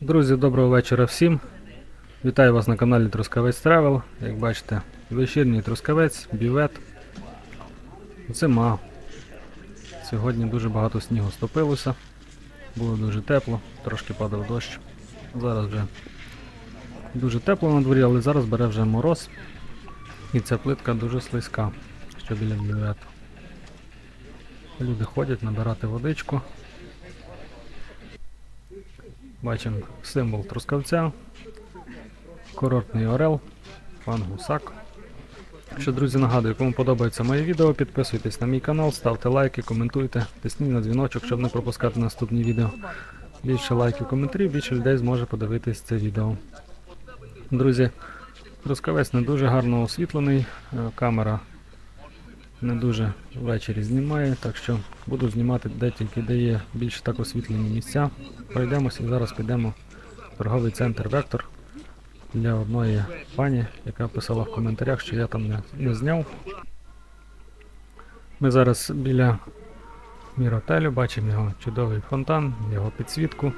Друзі, доброго вечора всім. Вітаю вас на каналі Трускавець Тревел. Як бачите, вечірній трускавець, бівет. Зима. Сьогодні дуже багато снігу стопилося. Було дуже тепло, трошки падав дощ. Зараз вже дуже тепло на дворі, але зараз бере вже мороз. І ця плитка дуже слизька, що біля бівету. Люди ходять набирати водичку. Бачимо символ трускавця, курортний орел, пан Гусак. Що, друзі, нагадую, кому подобається моє відео, підписуйтесь на мій канал, ставте лайки, коментуйте, тисніть на дзвіночок, щоб не пропускати наступні відео. Більше лайків, коментарів, більше людей зможе подивитись це відео. Друзі, трускавець не дуже гарно освітлений, е, камера не дуже ввечері знімає, так що буду знімати де тільки де є більш так освітлені місця. Пройдемося і зараз підемо в торговий центр Вектор для одної пані, яка писала в коментарях, що я там не, не зняв. Ми зараз біля міротелю бачимо його чудовий фонтан, його підсвітку.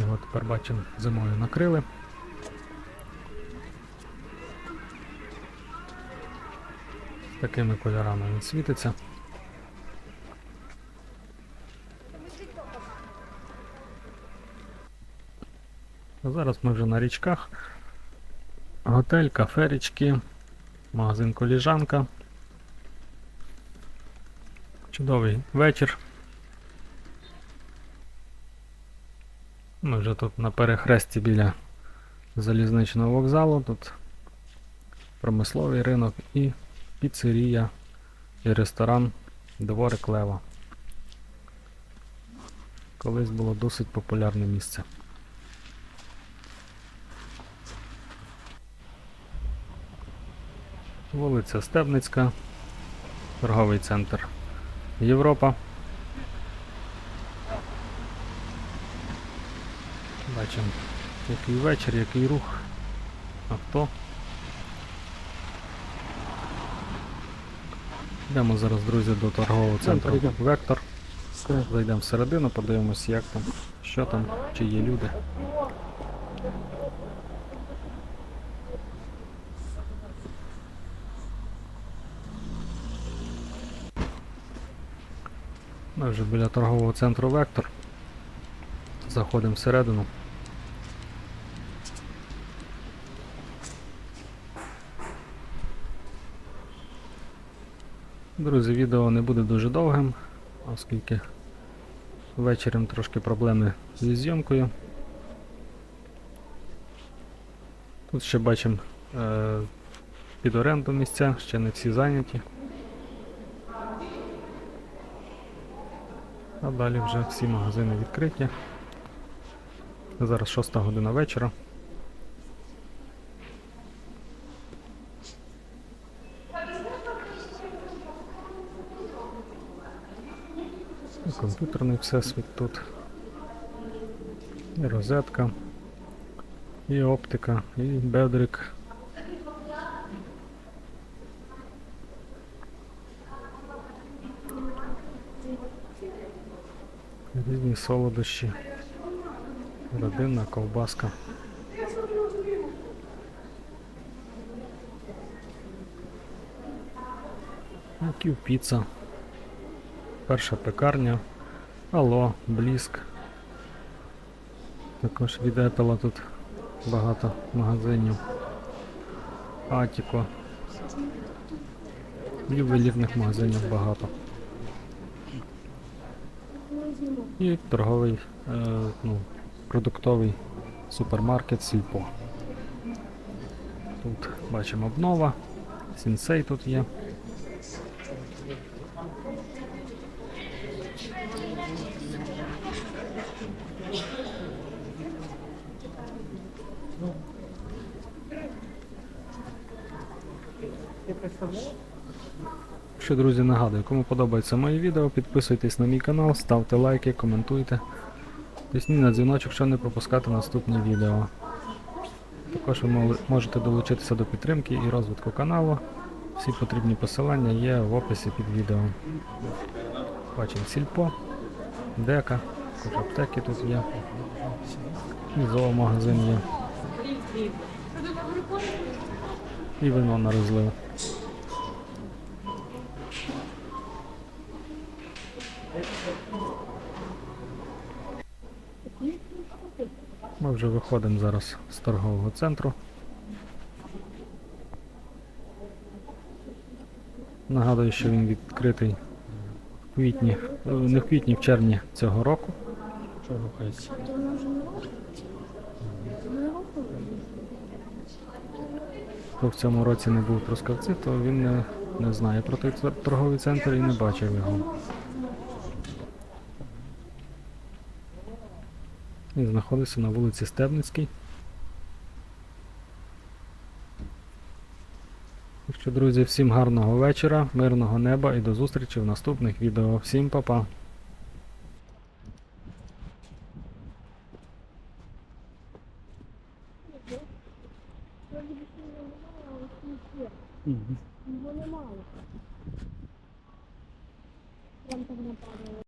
Його тепер бачимо зимою накрили. Такими кольорами він світиться. Зараз ми вже на річках. Готель, кафе річки, магазин коліжанка. Чудовий вечір. Ми вже тут на перехресті біля залізничного вокзалу. Тут промисловий ринок і піцерія і ресторан Дворик Лева. Колись було досить популярне місце. Вулиця Стебницька, торговий центр Європа. Бачимо, який вечір, який рух, авто. Йдемо зараз, друзі, до торгового центру Вектор. Зайдемо всередину, подивимось, як там, що там, чи є люди. Ми вже біля торгового центру Вектор. Заходимо всередину. Друзі, відео не буде дуже довгим, оскільки вечором трошки проблеми зі зйомкою. Тут ще бачимо е, під оренду місця, ще не всі зайняті. А далі вже всі магазини відкриті. Зараз 6 година вечора. І комп'ютерний всесвіт тут. І розетка, і оптика, і бедрик. Різні солодощі. Родинна ковбаска. Ків піца. Перша пекарня. Алло, бліск. Також від Apple тут багато магазинів. Атіко. Ювелірних магазинів багато. І торговий, е, ну, продуктовий супермаркет Сільпо. Тут бачимо обнова, сінсей тут є. Що, друзі, нагадую, кому подобається моє відео, підписуйтесь на мій канал, ставте лайки, коментуйте. Тисніть на дзвіночок, щоб не пропускати наступні відео. Також ви можете долучитися до підтримки і розвитку каналу. Всі потрібні посилання є в описі під відео. Бачимо сільпо. дека, куча аптеки тут є. І зоомагазин є. І вино на розлив. Ми вже виходимо зараз з торгового центру. Нагадую, що він відкритий в квітні, не в квітні, в червні цього року. Що рухається? Хто в цьому році не був в Трускавці, то він не, не знає про той торговий центр і не бачив його. Він знаходиться на вулиці Стебницькій. Що, друзі, всім гарного вечора, мирного неба і до зустрічі в наступних відео. Всім па-па! Угу. Його немає. Прям так нападало.